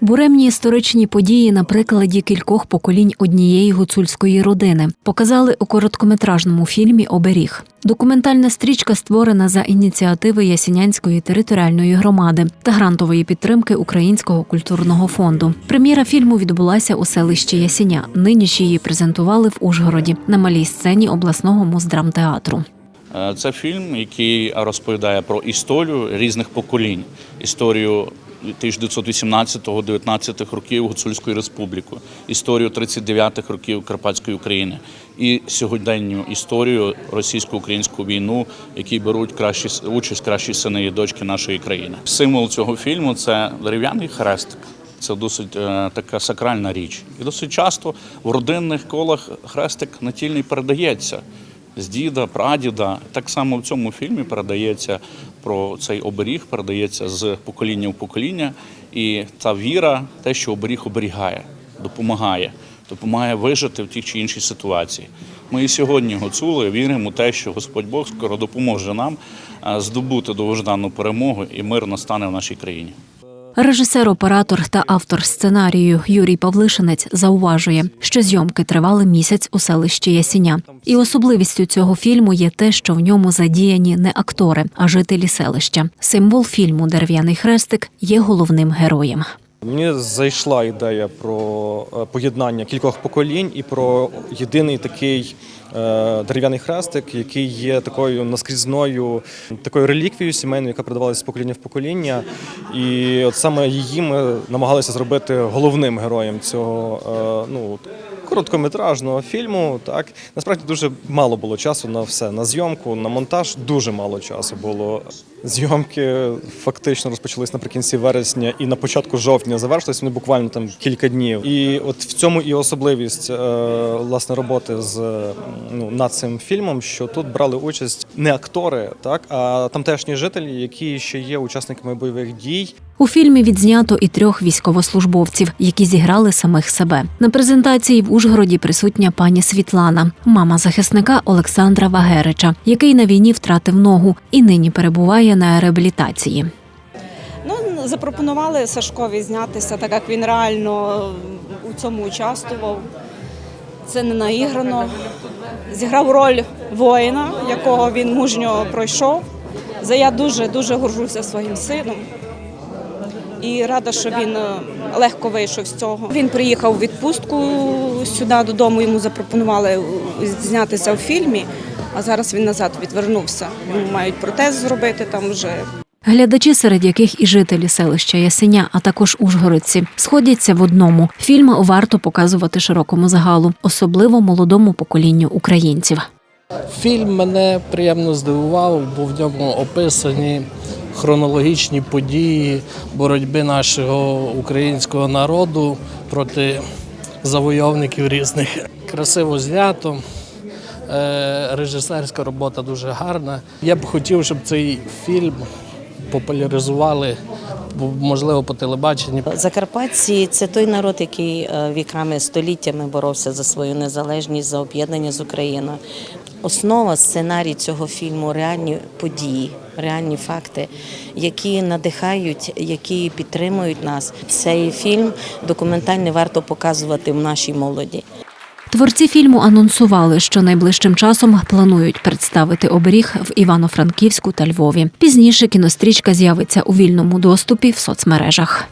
Буремні історичні події на прикладі кількох поколінь однієї гуцульської родини показали у короткометражному фільмі Оберіг. Документальна стрічка створена за ініціативи Ясінянської територіальної громади та грантової підтримки Українського культурного фонду. Прем'єра фільму відбулася у селищі Ясіня. Нині ж її презентували в Ужгороді на малій сцені обласного муздрамтеатру. Е, Це фільм, який розповідає про історію різних поколінь, історію 1918-19 років Гуцульської республіки, історію 39-х років Карпатської України і сьогоденню історію російсько-українську війну, в якій беруть кращі участь кращі сини і дочки нашої країни. Символ цього фільму це дерев'яний хрестик. Це досить е, така сакральна річ. І досить часто в родинних колах хрестик натільний передається з діда, прадіда. Так само в цьому фільмі передається про цей оберіг, передається з покоління в покоління. І та віра, те, що оберіг оберігає, допомагає, допомагає вижити в тій чи іншій ситуації. Ми і сьогодні гуцули віримо в те, що Господь Бог скоро допоможе нам е, здобути довгождану перемогу і мир настане в нашій країні. Режисер, оператор та автор сценарію Юрій Павлишинець зауважує, що зйомки тривали місяць у селищі Ясіня. І особливістю цього фільму є те, що в ньому задіяні не актори, а жителі селища. Символ фільму Дерев'яний хрестик є головним героєм. Мені зайшла ідея про е, поєднання кількох поколінь і про єдиний такий е, дерев'яний хрестик, який є такою наскрізною такою реліквією сімейною, яка передавалася з покоління в покоління. І от саме її ми намагалися зробити головним героєм цього е, ну, короткометражного фільму. Так насправді дуже мало було часу на все. На зйомку, на монтаж дуже мало часу було. Зйомки фактично розпочались наприкінці вересня і на початку жовтня завершились вони буквально там кілька днів. І от в цьому і особливість е, власне роботи з ну над цим фільмом, що тут брали участь не актори, так а тамтешні жителі, які ще є учасниками бойових дій. У фільмі відзнято і трьох військовослужбовців, які зіграли самих себе. На презентації в Ужгороді присутня пані Світлана, мама захисника Олександра Вагерича, який на війні втратив ногу і нині перебуває на реабілітації. Ну, запропонували Сашкові знятися, так як він реально у цьому участвував. Це не наіграно. Зіграв роль воїна, якого він мужньо пройшов. За я дуже дуже горжуся своїм сином. І рада, що він е, легко вийшов з цього. Він приїхав у відпустку сюди додому. Йому запропонували знятися у фільмі, а зараз він назад відвернувся. Йому мають протез зробити там вже Глядачі, серед яких і жителі селища Ясеня, а також ужгородці, сходяться в одному. Фільм варто показувати широкому загалу, особливо молодому поколінню українців. Фільм мене приємно здивував, бо в ньому описані хронологічні події боротьби нашого українського народу проти завойовників різних. Красиво знято, режисерська робота дуже гарна. Я б хотів, щоб цей фільм популяризували, можливо, по телебаченню. Закарпатці це той народ, який е, віками століттями боровся за свою незалежність, за об'єднання з Україною. Основа сценарій цього фільму реальні події, реальні факти, які надихають, які підтримують нас. Цей фільм документальний варто показувати в нашій молоді. Творці фільму анонсували, що найближчим часом планують представити оберіг в Івано-Франківську та Львові. Пізніше кінострічка з'явиться у вільному доступі в соцмережах.